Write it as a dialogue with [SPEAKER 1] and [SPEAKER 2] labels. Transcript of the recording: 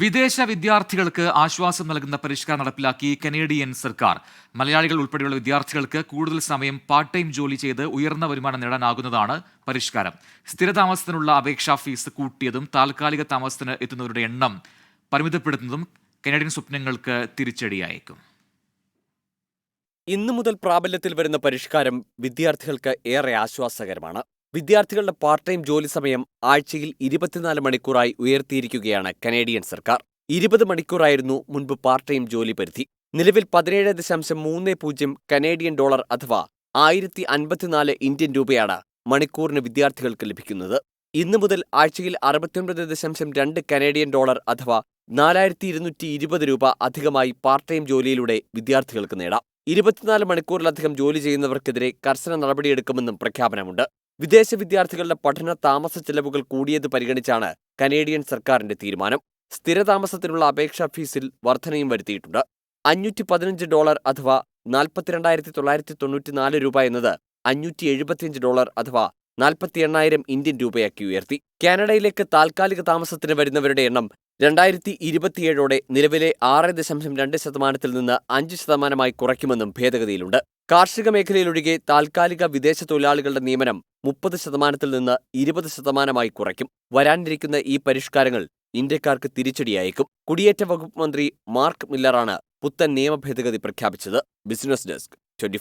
[SPEAKER 1] വിദേശ വിദ്യാർത്ഥികൾക്ക് ആശ്വാസം നൽകുന്ന പരിഷ്കാരം നടപ്പിലാക്കി കനേഡിയൻ സർക്കാർ. മലയാളികൾ ഉൾപ്പെടെയുള്ള വിദ്യാർത്ഥികൾക്ക് കൂടുതൽ സമയം പാർട്ട് ടൈം ജോലി ചെയ്ത് ഉയർന്ന വരുമാനം നേടാനാകുന്നതാണ് പരിഷ്കാരം. സ്ഥിരതാമസത്തിനുള്ള അപേക്ഷാ ഫീസ് കൂട്ടിയതും താൽക്കാലിക താമസത്തിന് എത്തുന്നവരുടെ എണ്ണം പരിമിതപ്പെടുത്തുന്നതും കനേഡിയൻ സ്വപ്നങ്ങൾക്ക് തിരിച്ചടിയായേക്കും.
[SPEAKER 2] ഇന്നു മുതൽ പ്രാബല്യത്തിൽ വരുന്ന പരിഷ്കാരം വിദ്യാർത്ഥികൾക്ക് ഏറെ ആശ്വാസകരമാണ്. വിദ്യാർത്ഥികളുടെ പാർട്ട് ടൈം ജോലി സമയം ആഴ്ചയിൽ ഇരുപത്തിനാല് മണിക്കൂറായി ഉയർത്തിയിരിക്കുകയാണ് കനേഡിയൻ സർക്കാർ. ഇരുപത് മണിക്കൂറായിരുന്നു മുൻപ് പാർട്ട് ടൈം ജോലി പരിധി. നിലവിൽ പതിനേഴ് ദശാംശം മൂന്ന് പൂജ്യം കനേഡിയൻ ഡോളർ അഥവാ ആയിരത്തി അൻപത്തിനാല് ഇന്ത്യൻ രൂപയാണ് മണിക്കൂറിന് വിദ്യാർത്ഥികൾക്ക് ലഭിക്കുന്നത്. ഇന്നു മുതൽ ആഴ്ചയിൽ അറുപത്തിയൊൻപത് ദശാംശം രണ്ട് കനേഡിയൻ ഡോളർ അഥവാ നാലായിരത്തി ഇരുന്നൂറ്റി ഇരുപത് രൂപ അധികമായി പാർട്ട് ടൈം ജോലിയിലൂടെ വിദ്യാർത്ഥികൾക്ക് നേടാം. ഇരുപത്തിനാല് മണിക്കൂറിലധികം ജോലി ചെയ്യുന്നവർക്കെതിരെ കർശന നടപടിയെടുക്കുമെന്നും പ്രഖ്യാപനമുണ്ട്. വിദേശ വിദ്യാർത്ഥികളുടെ പഠന താമസ ചെലവുകൾ കൂടിയത് പരിഗണിച്ചാണ് കനേഡിയൻ സർക്കാരിന്റെ തീരുമാനം. സ്ഥിരതാമസത്തിനുള്ള അപേക്ഷാ ഫീസിൽ വർധനയും വരുത്തിയിട്ടുണ്ട്. അഞ്ഞൂറ്റി പതിനഞ്ച് ഡോളർ അഥവാ നാൽപ്പത്തിരണ്ടായിരത്തി തൊള്ളായിരത്തി തൊണ്ണൂറ്റിനാല് രൂപ എന്നത് അഞ്ഞൂറ്റി എഴുപത്തിയഞ്ച് ഡോളർ അഥവാ നാൽപ്പത്തി എണ്ണായിരം ഇന്ത്യൻ രൂപയാക്കി ഉയർത്തി. കാനഡയിലേക്ക് താൽക്കാലിക താമസത്തിന് വരുന്നവരുടെ എണ്ണം രണ്ടായിരത്തി ഇരുപത്തിയേഴോടെ നിലവിലെ ആറ് ദശാംശം രണ്ട് ശതമാനത്തിൽ നിന്ന് അഞ്ച് ശതമാനമായി കുറയ്ക്കുമെന്നും ഭേദഗതിയിലുണ്ട്. കാർഷിക മേഖലയിലൊഴികെ താൽക്കാലിക വിദേശ തൊഴിലാളികളുടെ നിയമനം മുപ്പത് ശതമാനത്തിൽ നിന്ന് ഇരുപത് ശതമാനമായി കുറയ്ക്കും. വരാനിരിക്കുന്ന ഈ പരിഷ്കാരങ്ങൾ ഇന്ത്യക്കാർക്ക് തിരിച്ചടിയായേക്കും. കുടിയേറ്റ വകുപ്പ് മന്ത്രി മാർക്ക് മില്ലറാണ് പുത്തൻ നിയമ ഭേദഗതി പ്രഖ്യാപിച്ചത്. Business desk twenty